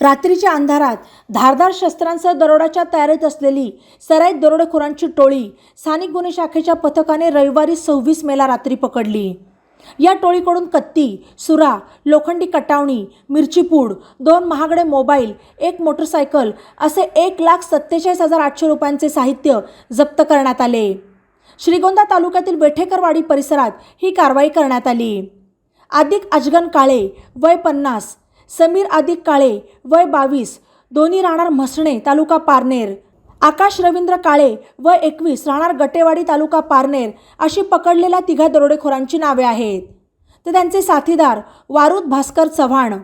रात्रीच्या अंधारात धारदार शस्त्रांसह दरोडाच्या तयारीत असलेली सराईत दरोडेखोरांची टोळी स्थानिक गुन्हे शाखेच्या पथकाने रविवारी सव्वीस मेला रात्री पकडली. या टोळीकडून कत्ती सुरा लोखंडी कटावणी मिरचीपूड दोन महागडे मोबाईल एक मोटरसायकल असे एक लाख सत्तेचाळीस हजार आठशे रुपयांचे साहित्य जप्त करण्यात आले. श्रीगोंदा तालुक्यातील बेठेकरवाडी परिसरात ही कारवाई करण्यात आली. आदिक अजगन काळे वय पन्नास समीर आदिक काळे वय बावीस दोन्ही राहणार म्हसणे तालुका पारनेर. आकाश रवींद्र काळे वय एकवीस राहणार गटेवाडी तालुका पारनेर अशी पकडलेल्या तिघा दरोडेखोरांची नावे आहेत. तर त्यांचे साथीदार वारूद भास्कर चव्हाण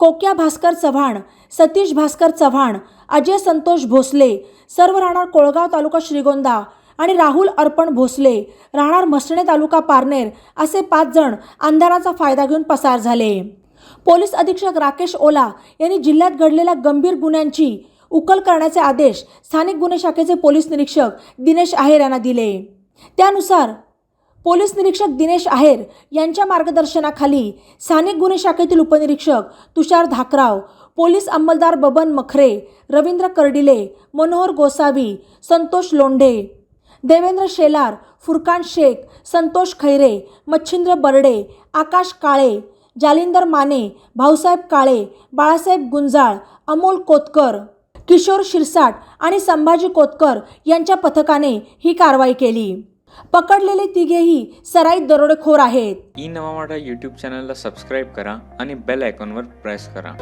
कोक्या भास्कर चव्हाण सतीश भास्कर चव्हाण अजय संतोष भोसले सर्व राहणार कोळगाव तालुका श्रीगोंदा आणि राहुल अर्पण भोसले राहणार म्हसणे तालुका पारनेर असे पाच जण अंधाराचा फायदा घेऊन पसार झाले. पोलीस अधीक्षक राकेश ओला यांनी जिल्ह्यात घडलेल्या गंभीर गुन्ह्यांची उकल करण्याचे आदेश स्थानिक गुन्हे शाखेचे पोलीस निरीक्षक दिनेश आहेर यांना दिले. त्यानुसार पोलीस निरीक्षक दिनेश आहेर यांच्या मार्गदर्शनाखाली स्थानिक गुन्हे शाखेतील उपनिरीक्षक तुषार धाकराव पोलीस अंमलदार बबन मखरे रवींद्र कर्डिले मनोहर गोसावी संतोष लोंढे देवेंद्र शेलार फुरकान शेख संतोष खैरे मच्छिंद्र बर्डे आकाश काळे जालिंदर माने भाऊसाहेब काळे बाळासाहेब गुंजाळ अमोल कोतकर किशोर शिरसाट आणि संभाजी कोतकर यांच्या पथकाने ही कारवाई केली. पकडलेले तिघेही सराईत दरोडेखोर आहेत. ई नवा यूट्यूब चॅनलला सबस्क्राईब करा आणि बेल आयकॉनवर प्रेस करा.